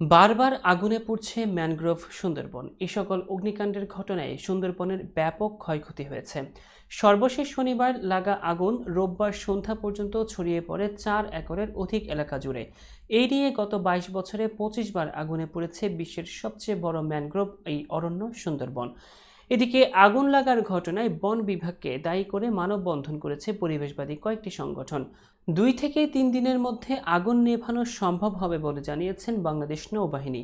বারবার আগুনে পুড়ছে ম্যানগ্রোভ সুন্দরবন। এ সকল অগ্নিকাণ্ডের ঘটনায় সুন্দরবনের ব্যাপক ক্ষয়ক্ষতি হয়েছে। সর্বশেষ শনিবার লাগা আগুন রোববার সন্ধ্যা পর্যন্ত ছড়িয়ে পড়ে চার একরের অধিক এলাকা জুড়ে। এই নিয়ে গত বাইশ বছরে পঁচিশ বার আগুনে পড়েছে বিশ্বের সবচেয়ে বড় ম্যানগ্রোভ এই অরণ্য সুন্দরবন। এদিকে আগুন লাগার ঘটনায় বন বিভাগকে দায়ী করে মানববন্ধন করেছে পরিবেশবাদী কয়েকটি সংগঠন। দুই থেকে তিন দিনের মধ্যে আগুন নেভানো সম্ভব হবে বলে জানিয়েছেন বাংলাদেশ নৌবাহিনী।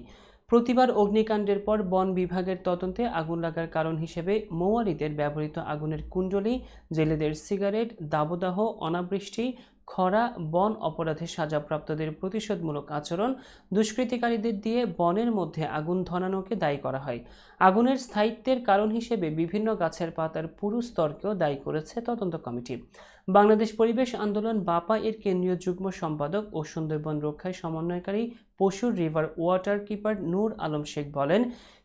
প্রতিবার অগ্নিকাণ্ডের পর বন বিভাগের তদন্তে আগুন লাগার কারণ হিসেবে মৌয়ারিদের ব্যবহৃত আগুনের কুণ্ডলী, জেলেদের সিগারেট, দাবদাহ, অনাবৃষ্টি, খরা, বন অপরাধে সাজাপ্রাপ্তদের প্রতিশোধমূলক আচরণ দুষ্কৃতিকারীদের দিয়ে বনের মধ্যে আগুন ধরানোকে দায়ী করা হয়। আগুনের স্থায়িত্বের কারণ হিসেবে বিভিন্ন গাছের পাতার পুরু স্তরকেও দায়ী করেছে তদন্ত কমিটি। বাংলাদেশ পরিবেশ আন্দোলন বাপা এর কেন্দ্রীয় যুগ্ম সম্পাদক ও সুন্দরবন রক্ষায় সমন্বয়কারী Pasur river water keeper Nur Alam Sheikh বলেন,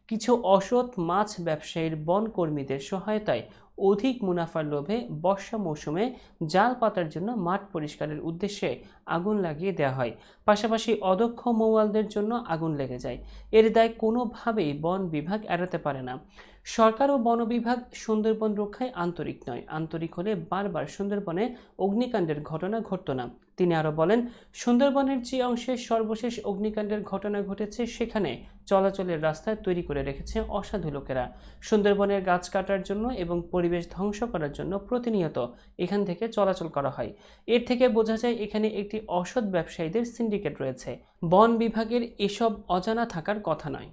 কিছু অসৎ মাছ ব্যবসায়ীর বন কর্মীদের সহায়তায় অধিক মুনাফার লোভে বর্ষা মৌসুমে জাল পাতার জন্য মাঠ পরিষ্কারের উদ্দেশ্যে আগুন লাগিয়ে দেওয়া হয়। পাশাপাশি অদক্ষ মৌয়ালদের জন্য আগুন লেগে যায়। এর দায় কোনোভাবেই বন বিভাগ এড়াতে পারে না। সরকার ও বন বিভাগ সুন্দরবন রক্ষায় আন্তরিক নয়। আন্তরিক হলে বারবার সুন্দরবনে অগ্নিকাণ্ডের ঘটনা ঘটতো না। তিনি আরও বলেন, সুন্দরবনের যে অংশে সর্বশেষ অগ্নিকাণ্ডের ঘটনা ঘটেছে, সেখানে চলাচলের রাস্তা তৈরি করে রেখেছে অসাধু লোকেরা। সুন্দরবনের গাছ কাটার জন্য এবং পরিবেশ ধ্বংস করার জন্য প্রতিনিয়ত এখান থেকে চলাচল করা হয়। এর থেকে বোঝা যায় এখানে একটি অসৎ ব্যবসায়ীদের সিন্ডিকেট রয়েছে। বন বিভাগের এসব অজানা থাকার কথা নয়।